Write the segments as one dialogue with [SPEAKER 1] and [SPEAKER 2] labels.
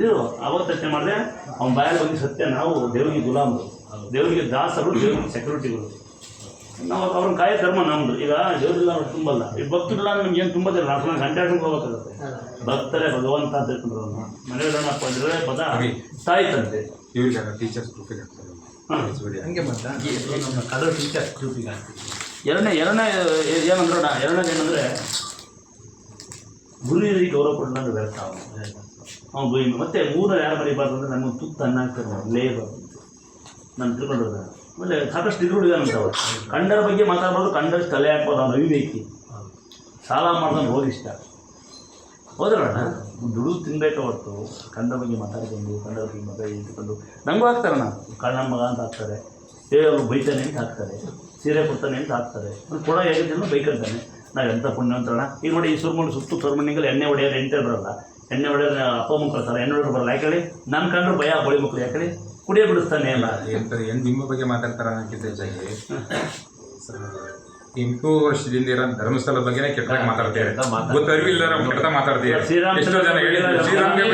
[SPEAKER 1] ಇದು ಅವತ್ತೆ ಮಾಡಿದೆ ಅವ್ನ ಬಾಯಲ್ಲಿ ಬಂದು ಸತ್ಯ ನಾವು ದೇವರಿಗೆ ಗುಲಾಮರು. ದೇವರಿಗೆ ದಾಸರು ದೇವರಿಗೆ ಸೆಕ್ಯೂರಿಟಿಗಳು ನಾವು ಅವ್ರನ್ನ ಕಾಯ ಧರ್ಮ ನಮ್ದು. ಈಗ ದೇವರಿಲ್ಲ ಅವ್ರು ತುಂಬಲ್ಲ. ಈ ಭಕ್ತರಿಲ್ಲ ನಮ್ಗೆ ಏನು ತುಂಬದಿಲ್ಲ. ನಾವು ಗಂಟೆ ಆಡ್ಕೊಂಡು ಹೋಗ್ಬೇಕಾಗುತ್ತೆ. ಭಕ್ತರೇ ಭಗವಂತ ಅಂತ ತಿಳ್ಕೊಂಡ್ರು ಅವ್ರನ್ನ ಮನೆಗಳನ್ನಪ್ಪ ಅಂದ್ರೆ ಪದ ತಾಯಿ ತಂದೆ.
[SPEAKER 2] ಇವ್ರಿಗೆ ಟೀಚರ್ಸ್ ಗ್ರೂಪಿಗೆ
[SPEAKER 3] ಹಂಗೆ ಮತ್ತೆ ನಮ್ಮ ಕಲರ್ ಟೀಚರ್ ಗ್ರೂಪಿಗೆ ಹಾಕ್ತೀವಿ
[SPEAKER 1] ಎರಡನೇ ಎರಡನೇ ಏನಂದ್ರೆ ಎರಡನೇದು ಏನಂದರೆ ಗುರು ಹಿರಿಯರಿಗೆ ಗೌರವ ಕೊಡೋದು ವ್ಯರ್ಥ. ಗುರಿ ಮತ್ತೆ ಮೂರು ಯಾರು ಬರೀಬಾರ್ದು ಅಂದರೆ ನಮಗೆ ತುತ್ತು ಅನ್ನ ಹಾಕ್ತಾರೆ ಲೇಬರ್ ನಾನು ತಿಳ್ಕೊಂಡಿರೋದು ಆಮೇಲೆ ಸಾಕಷ್ಟು ಅವರು. ಕಂಡರ ಬಗ್ಗೆ ಮಾತಾಡ್ಬೋದು ಕಂಡಷ್ಟು ತಲೆ ಹಾಕ್ಬಾರ್ದು ಅವ್ನು ಅವಿವೇಕಿ. ಸಾಲ ಮಾಡ್ಕೊಂಡು ಹೋಗಿ ಇಷ್ಟ. ಹೋದ್ರಣ್ಣ ದುಡಿದು ತಿನ್ಬೇಕು ಹೊರತು ಕಂಡ ಬಗ್ಗೆ ಮಾತಾಡ್ಕೊಂಡು ಕಂಡರ ಬಗ್ಗೆ ಮಾತಾಡಿ ಇಟ್ಕೊಂಡು ನಂಗೂ ಹಾಕ್ತಾರಣ್ಣ ಕಣ್ಣ ಮಗ ಅಂತ ಹಾಕ್ತಾರೆ. ಏ, ಅವ್ರು ಬೈತಾನೆ ಅಂತ ಹಾಕ್ತಾರೆ. ಸೀರೆ ಕೊಡ್ತಾನೆ ಅಂತ ಹಾಕ್ತಾರೆ. ಅವ್ನು ಕೊಡ ಹೇಗಿದ್ರೂ ಬೈಕಂತಾನೆ. ನಾವು ಎಂಥ ಪುಣ್ಯ ಅಂತಣ್ಣ ಈಗ ನೋಡಿ ಈ ಸುರ್ಮಣ್ಣ ಸುತ್ತು, ಸುರ್ಮುಂಡಿಗಲ್ಲಿ ಎಣ್ಣೆ ಹೊಡೆಯೋದು ಎಂಟೇ ಬರಲ್ಲ. ಎಣ್ಣೆ ಹೊಡೆದ್ರೆ ಅಪ್ಪ ಮಕ್ಕಳು ಸರ್ ಎಣ್ಣೆ ಹೊಡೆಯೋರು ಬರಲ್ಲ. ಯಾಕೇಳಿ ನನ್ನ ಕಂಡ್ರೆ ಭಯ ಬಳಿ ಮಕ್ಕಳು ಯಾಕೇಳಿ ಕುಡಿಯೇ ಬಿಡಿಸ್ತಾನೆ ಎಲ್ಲ
[SPEAKER 2] ಎಂತ ಏನು ನಿಮ್ಮ ಬಗ್ಗೆ ಮಾತಾಡ್ತಾರ ಅನ್ನೋಕ್ಕಿಂತ ಹೆಚ್ಚಾಗಿ ಎಂಟು ವರ್ಷದಿಂದ ಇರೋ ಧರ್ಮಸ್ಥಳ ಬಗ್ಗೆನೇ ಕೆಟ್ಟದಾಗ ಮಾತಾಡ್ತೀರಿ ಗೊತ್ತರಿವಿಲ್ಲ ನಾವು ಕೆಟ್ಟ ಮಾತಾಡ್ತೀವಿ ಎಷ್ಟೋ ಜನ ಹೇಳಿದ್ರು. ಶ್ರೀರಾಮ್ಗೆ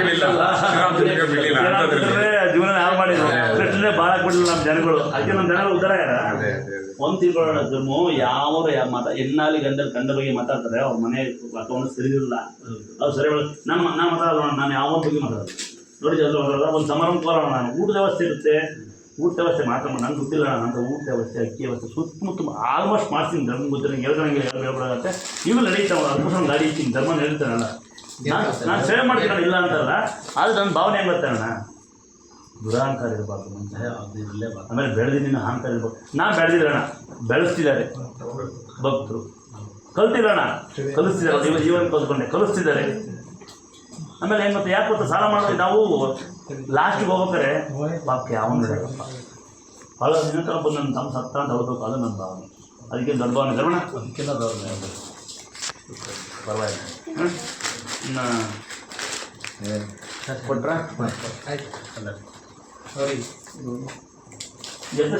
[SPEAKER 1] ನಮ್ಮ ಜನಗಳು ಅದಕ್ಕೆ ನಮ್ಮ ಜನಗಳು
[SPEAKER 2] ಉದ್ದಾರ
[SPEAKER 1] ಒಂದು ತಿಳ್ಕೊಳ್ಳೋಣ ಧರ್ಮ ಯಾವ ಯಾವ ಮಾತಾ ಎನ್ನಾಲಿ ಗಂಡಲ್ಲಿ ಗಂಡ ಬಗ್ಗೆ ಮಾತಾಡ್ತಾರೆ ಅವ್ರ ಮನೆ ವಾತಾವರಣ ಸರಿಯಿಲ್ಲ ಅವ್ರು ಸರಿ ನಮ್ಮ ನಾನು ಮಾತಾಡೋಣ ನಾನು ಯಾವ ಬಗ್ಗೆ ಮಾತಾಡೋದು ನೋಡಿ ಜನರು ಮಾತಾಡೋದು ಒಂದು ಸಮಾರಂಭ ಬರೋಣ ನಾನು ಊಟದ ವ್ಯವಸ್ಥೆ ಇರುತ್ತೆ. ಊಟ ವ್ಯವಸ್ಥೆ ಮಾತ್ರ ನಂಗೆ ಗೊತ್ತಿಲ್ಲ ನಂದು ಊಟ ವ್ಯವಸ್ಥೆ ಅಕ್ಕಿ ವ್ಯವಸ್ಥೆ. ಸುತ್ತಮುತ್ತ ಆಲ್ಮೋಸ್ಟ್ ಮಾಡ್ತೀನಿ. ಧರ್ಮ ಗೊತ್ತಿಲ್ಲ ಹೇಳ್ದಂಗೆ ಹೇಳ್ಬಿಡಾಗತ್ತೆ ಇವು ನಡೀತಾವ ಆಲ್ಮೋಸ್ಟ್ ಒಂದು ಗಾಡಿ ಇರ್ತೀನಿ ಧರ್ಮ ನಡೀತಾನಲ್ಲ ನಾನು ನಾನು ಸೇವೆ ಮಾಡ್ತೀನಿ ಇಲ್ಲ ಅಂತಲ್ಲ. ಆದ್ರೆ ನನ್ನ ಭಾವನೆ ಏನು ಗೊತ್ತಣ್ಣ ದುರಹಂಕಾರ ಇರಬಾರ್ದು ಮನುಷ್ಯ
[SPEAKER 3] ಇರಲೇ ಬಾ
[SPEAKER 1] ಆಮೇಲೆ ಬೆಳೆದಿನ ಅಹಂಕಾರ ಇರಬಾರ್ದು. ನಾ ಬೆಳೆದಿರೋಣ ಬೆಳೆಸ್ತಿದ್ದಾರೆ. ಭಕ್ತರು. ಕಲ್ತಿರೋಣ ಕಲಿಸ್ತಿದ್ದಾರೆ ಜೀವ ಜೀವನ ಕಲ್ತ್ಕೊಂಡೆ ಕಲಿಸ್ತಿದ್ದಾರೆ. ಆಮೇಲೆ ಏನು ಮತ್ತೆ ಯಾಕೆ ಗೊತ್ತಾ ಸಾಲ ಮಾಡೋದು ನಾವು ಲಾಸ್ಟಿಗೆ ಹೋಗ್ಬೇಕಾರೆ ಪಾಪಕ್ಕೆ ಯಾವನು ಬಿಡಬೇಕಪ್ಪ ಭಾಳ ದಿನ ತನಕ ಬಂದು ನನ್ನ ತಮ್ಮ ಸತ್ತ ಅಂತ ಹೋಗ್ಬೇಕು ಅದು ನನ್ನ ಭಾವನೆ. ಅದಕ್ಕೆ ದೊಡ್ಡ ಭಾವನೆ. ಧರ್ಮಣ
[SPEAKER 3] ಅದಕ್ಕೆಲ್ಲ ಭಾವನೆ
[SPEAKER 1] ಪರವಾಗಿಲ್ಲ? ಇನ್ನು ಕೊಟ್ರಾ?
[SPEAKER 3] ಆಯ್ತು. ಅಲ್ಲ ಸಾರಿ
[SPEAKER 1] ಎಷ್ಟು